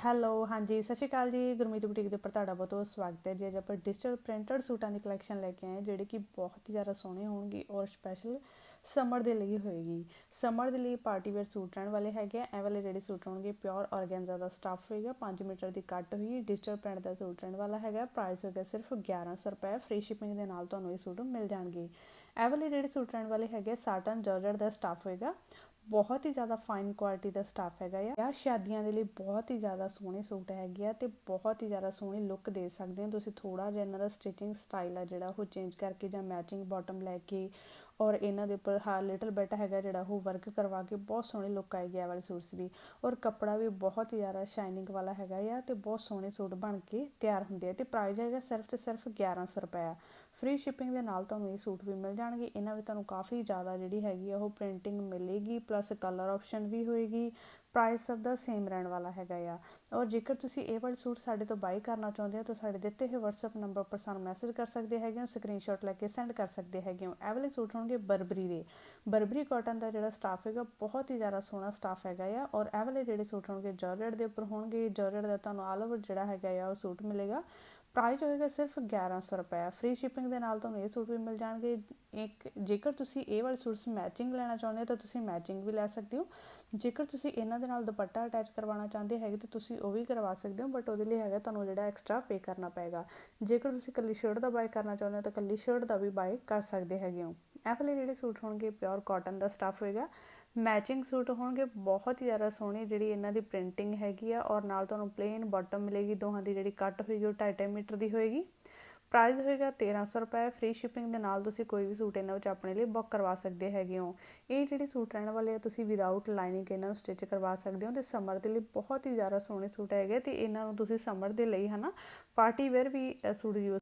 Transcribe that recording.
Hello, ਹਾਂਜੀ, ਸਤਿ ਸ਼੍ਰੀ ਅਕਾਲ ਜੀ। ਗੁਰਮੀਤ ਬੁਟੀਕ ਦੇ ਉੱਪਰ ਤੁਹਾਡਾ ਬਹੁਤ ਬਹੁਤ ਸਵਾਗਤ ਹੈ। ਜੀ, ਅੱਜ ਆਪਾਂ ਡਿਜੀਟਲ ਪ੍ਰਿੰਟਡ ਸੂਟਾਂ ਦੀ ਕਲੈਕਸ਼ਨ ਲੈ ਕੇ ਆਏ ਜਿਹੜੇ ਕਿ ਬਹੁਤ ਹੀ ਜ਼ਿਆਦਾ ਸੋਹਣੇ ਹੋਣਗੇ ਔਰ ਸਪੈਸ਼ਲ ਸਮਰ ਦੇ ਲਈ ਹੋਏਗੀ। ਸਮਰ ਦੇ ਲਈ ਪਾਰਟੀ ਵੇਅਰ ਸੂਟ ਰਹਿਣ ਵਾਲੇ ਹੈਗੇ ਆ। ਇਹ ਵਾਲੇ ਜਿਹੜੇ ਸੂਟ ਹੋਣਗੇ ਪਿਓਰ ਆਰਗੈਂਜ਼ਾ ਦਾ ਸਟੱਫ ਹੋਏਗਾ 5 ਮੀਟਰ ਦੀ ਕੱਟ ਹੋਈ ਡਿਜੀਟਲ ਪ੍ਰਿੰਟ ਦਾ ਸੂਟ ਰਹਿਣ ਵਾਲਾ ਹੈਗਾ। ਪ੍ਰਾਈਸ ਹੋਏਗਾ ਸਿਰਫ 1100 ਰੁਪਏ। ਫ੍ਰੀ ਸ਼ਿਪਿੰਗ ਦੇ ਨਾਲ ਤੁਹਾਨੂੰ ਇਹ ਸੂਟ ਮਿਲ ਜਾਣਗੇ। ਇਹ ਵਾਲੇ ਜਿਹੜੇ ਸੂਟ ਰਹਿਣ ਵਾਲੇ ਹੈਗੇ ਸਾਟਨ ਜਾਰਜਟ ਦਾ ਸਟੱਫ ਹੋਏਗਾ। ਬਹੁਤ ਹੀ ਜ਼ਿਆਦਾ ਫਾਈਨ ਕੁਆਲਿਟੀ ਦਾ ਸਟਾਫ ਹੈਗਾ ਆ। ਇਹ ਸ਼ਾਦੀਆਂ ਦੇ ਲਈ ਬਹੁਤ ਹੀ ਜ਼ਿਆਦਾ ਸੋਹਣੇ ਸੂਟ ਹੈਗੇ ਆ ਤੇ ਬਹੁਤ ਹੀ ਜ਼ਿਆਦਾ ਸੋਹਣੀ ਲੁੱਕ ਦੇ ਸਕਦੇ ਹੋ। ਤੁਸੀਂ ਥੋੜਾ ਜਿਹਾ ਇਹਨਾਂ ਦਾ ਸਟਿਚਿੰਗ ਸਟਾਈਲ ਆ ਜਿਹੜਾ ਉਹ ਚੇਂਜ ਕਰਕੇ ਜਾਂ ਮੈਚਿੰਗ ਬਾਟਮ ਲੈ ਕੇ ਔਰ ਇਹਨਾਂ ਦੇ ਉੱਪਰ ਹਾਂ ਲਿਟਲ ਬਿਟ ਹੈਗਾ ਜਿਹੜਾ ਉਹ ਵਰਕ ਕਰਵਾ ਕੇ ਬਹੁਤ ਸੋਹਣੀ ਲੁੱਕ ਆਏਗੀ ਇਹ ਵਾਲੇ ਸੂਟਸ ਦੀ। ਔਰ ਕੱਪੜਾ ਵੀ ਬਹੁਤ ਹੀ ਜ਼ਿਆਦਾ ਸ਼ਾਈਨਿੰਗ ਵਾਲਾ ਹੈਗਾ ਆ ਤੇ ਬਹੁਤ ਸੋਹਣੇ ਸੂਟ ਬਣ ਕੇ ਤਿਆਰ ਹੁੰਦੇ ਆ ਤੇ ਪ੍ਰਾਈਸ ਹੈਗਾ ਸਿਰਫ ਤੇ ਸਿਰਫ 1100 ਰੁਪਏ ਫ੍ਰੀ ਸ਼ਿਪਿੰਗ ਦੇ ਨਾਲ ਤੁਹਾਨੂੰ ਇਹ ਸੂਟ ਵੀ ਮਿਲ ਜਾਣਗੇ, ਇਹਨਾਂ ਵਿੱਚ ਤੁਹਾਨੂੰ ਕਾਫੀ ਜ਼ਿਆਦਾ ਜਿਹੜੀ ਹੈਗੀ ਆ ਉਹ ਪ੍ਰਿੰਟਿੰਗ ਮਿਲੇਗੀ ਪਲੱਸ ਕਲਰ ਆਪਸ਼ਨ ਵੀ ਹੋਏਗੀ ਪ੍ਰਾਈਸ ਸਭ ਦਾ ਸੇਮ ਰਹਿਣ ਵਾਲਾ ਹੈਗਾ ਆ। ਔਰ ਜੇਕਰ ਤੁਸੀਂ ਇਹ ਵਾਲੇ ਸੂਟ ਸਾਡੇ ਤੋਂ ਬਾਈ ਕਰਨਾ ਚਾਹੁੰਦੇ ਹੋ, ਤਾਂ ਸਾਡੇ ਦਿੱਤੇ ਹੋਏ WhatsApp ਨੰਬਰ ਪਰ ਸਾਨੂੰ ਮੈਸੇਜ ਕਰ ਸਕਦੇ ਹੈਗੇ ਹੋ ਸਕਰੀਨਸ਼ਾਟ ਲੈ ਕੇ ਸੈਂਡ ਕਰ ਸਕਦੇ ਹੈਗੇ ਹੋ। ਇਹ ਵਾਲੇ ਸੂਟ ਹੋਣਗੇ ਬਰਬਰੀ ਦੇ। ਬਰਬਰੀ ਕਾਟਨ ਦਾ ਜਿਹੜਾ ਸਟਾਫ ਹੈਗਾ ਬਹੁਤ ਹੀ ਜ਼ਿਆਦਾ ਸੋਹਣਾ ਸਟਾਫ ਹੈਗਾ ਆ। ਔਰ ਇਹ ਵਾਲੇ ਜਿਹੜੇ ਸੂਟ ਹੋਣਗੇ ਜਾਰਜਟ ਦੇ ਉੱਪਰ ਹੋਣਗੇ। ਜਾਰਜਟ ਦਾ ਤੁਹਾਨੂੰ ਆਲ ਓਵਰ ਜਿਹੜਾ ਹੈਗਾ ਆ, ਉਹ ਸੂਟ ਮਿਲੇਗਾ। ਪ੍ਰਾਈਸ ਹੋਏਗਾ ਸਿਰਫ 1100 ਰੁਪਏ। ਫ੍ਰੀ ਸ਼ਿਪਿੰਗ ਦੇ ਨਾਲ ਤੁਹਾਨੂੰ ਇਹ ਸੂਟ ਵੀ ਮਿਲ ਜਾਣਗੇ। ਇੱਕ, ਜੇਕਰ ਤੁਸੀਂ ਇਹ ਵਾਲੇ ਸੂਟਸ ਮੈਚਿੰਗ ਲੈਣਾ ਚਾਹੁੰਦੇ ਹੋ, ਤਾਂ ਤੁਸੀਂ ਮੈਚਿੰਗ ਵੀ ਲੈ ਸਕਦੇ ਹੋ। ਜੇਕਰ ਤੁਸੀਂ ਇਹਨਾਂ ਦੇ ਨਾਲ ਦੁਪੱਟਾ ਅਟੈਚ ਕਰਵਾਉਣਾ ਚਾਹੁੰਦੇ ਹੈਗੇ, ਤਾਂ ਤੁਸੀਂ ਉਹ ਵੀ ਕਰਵਾ ਸਕਦੇ ਹੋ ਬਟ ਉਹਦੇ ਲਈ ਹੈਗਾ ਤੁਹਾਨੂੰ ਜਿਹੜਾ ਐਕਸਟਰਾ ਪੇ ਕਰਨਾ ਪਏਗਾ। ਜੇਕਰ ਤੁਸੀਂ ਕੱਲੀ ਸ਼ਰਟ ਦਾ ਬਾਏ ਕਰਨਾ ਚਾਹੁੰਦੇ ਹੋ, ਤਾਂ ਕੱਲੀ ਸ਼ਰਟ ਦਾ ਵੀ ਬਾਏ ਕਰ ਸਕਦੇ ਹੈਗੇ ਹੋ। ਇਹ ਵਾਲੇ ਜਿਹੜੇ ਸੂਟ ਹੋਣਗੇ ਪਿਓਰ ਕਾਟਨ ਦਾ ਸਟੱਫ ਹੋਏਗਾ। ਮੈਚਿੰਗ ਸੂਟ ਹੋਣਗੇ, ਬਹੁਤ ਹੀ ਜ਼ਿਆਦਾ ਸੋਹਣੇ ਜਿਹੜੀ ਇਹਨਾਂ ਦੀ ਪ੍ਰਿੰਟਿੰਗ ਹੈਗੀ ਆ ਔਰ ਨਾਲ ਤੁਹਾਨੂੰ ਪਲੇਨ ਬਾਟਮ ਮਿਲੇਗੀ, ਦੋਹਾਂ ਦੀ ਜਿਹੜੀ ਕੱਟ ਹੋਏਗੀ ਉਹ 2.5 ਮੀਟਰ ਦੀ ਹੋਏਗੀ। ਪ੍ਰਾਈਸ ਹੋਏਗਾ 1300 ਰੁਪਏ ਫ੍ਰੀ ਸ਼ਿਪਿੰਗ ਦੇ ਨਾਲ ਤੁਸੀਂ ਕੋਈ ਵੀ ਸੂਟ ਇਹਨਾਂ ਵਿੱਚ ਆਪਣੇ ਲਈ ਬੁੱਕ ਕਰਵਾ ਸਕਦੇ ਹੈਗੇ ਹੋ। ਇਹ ਜਿਹੜੇ ਸੂਟ ਰਹਿਣ ਵਾਲੇ ਆ, ਤੁਸੀਂ ਵਿਦਆਊਟ ਲਾਈਨਿੰਗ ਇਹਨਾਂ ਨੂੰ ਸਟਿਚ ਕਰਵਾ ਸਕਦੇ ਹੋ ਤੇ ਸਮਰ ਦੇ ਲਈ ਬਹੁਤ ਹੀ ਜ਼ਿਆਦਾ ਸੋਹਣੇ ਸੂਟ ਹੈਗੇ ਤੇ ਇਹਨਾਂ ਨੂੰ ਤੁਸੀਂ ਸਮਰ ਦੇ ਲਈ ਹਨਾ ਪਾਰਟੀ ਵੇਅਰ ਵੀ ਸੂਟ ਯੂਜ਼